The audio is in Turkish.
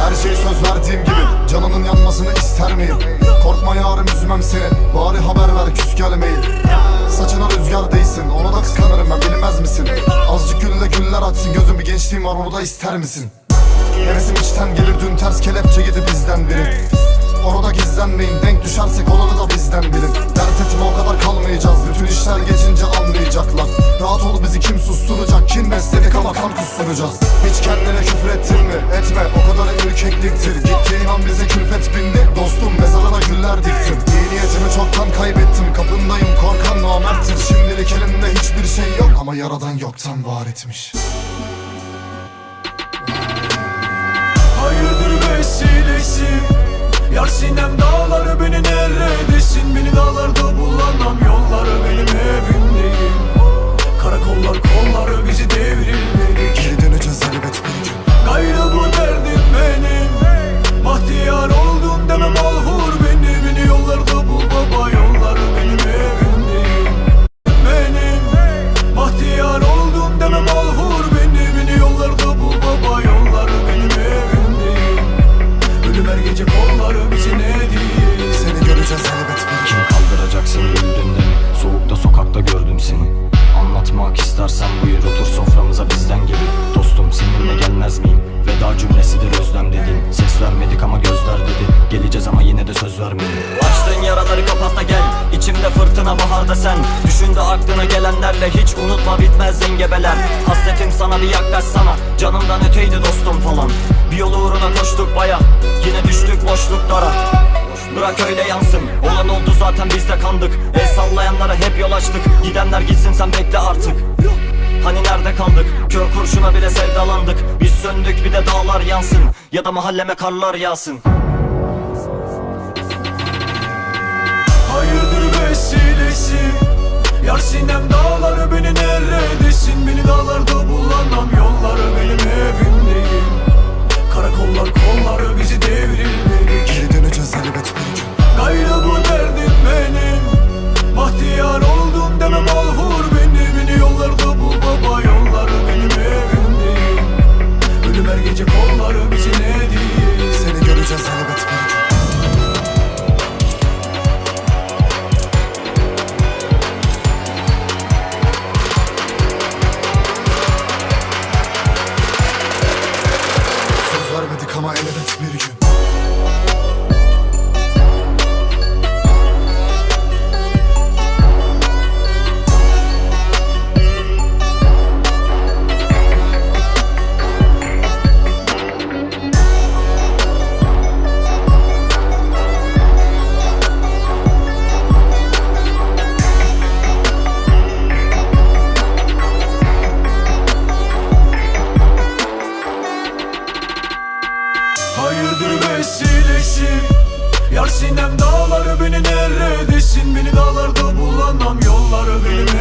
Her şey söz verdiğim gibi Canının yanmasını ister miyim? Korkma yarım üzmem seni Bari haber ver küs gelmeyin Saçına rüzgar değsin Ona da kıskanırım ben bilmez misin? Azıcık gülle güller açsın Gözüm bir gençliğim var onu da ister misin? Hevesim içten gelir dün ters kelepçe yedi bizden biri Orada gizlenmeyin denk düşersek olanı da bizden bilin Dert et kusturacağız Hiç kendine küfür ettin mi? Etme o kadar ürkekliktir Gittiğin an bize külfet bindi. Dostum mezarına güller diktim İyi niyetimi çoktan kaybettim. Kapındayım korkan namerttir. Şimdilik elimde hiçbir şey yok. Ama yaradan yoktan var etmiş. Hayırdır vesilesi? Yar sinem dağları beni neredesin? Beni dağlarda bulamam yolları benim gece kolları bizi ne değil Seni göreceğiz elbet bir gün. Kim kaldıracak seni öldüğünde mi? Soğukta sokakta gördüm seni. Anlatmak istersen buyur otur soframıza Fırtına baharda sen. Düşünde aklına gelenlerle hiç unutma bitmez zengebeler Hasretim sana bir yaklaşsana Canımdan öteydi dostum falan. Bir yol uğruna koştuk baya. Yine düştük boşluklara. Bırak öyle yansın. Olan oldu zaten biz de kandık. El sallayanlara hep yol açtık. Gidenler gitsin sen bekle artık. Hani nerede kaldık? Kör kurşuna bile sevdalandık. Biz söndük bir de dağlar yansın. Ya da mahalleme karlar yağsın sinem dağları beni neredesin? Beni dağlarda bulamam ama elbet bir gün Hayırdır vesilesi? Yar sinem dağları beni neredesin? Beni dağlarda bulamam yolları benim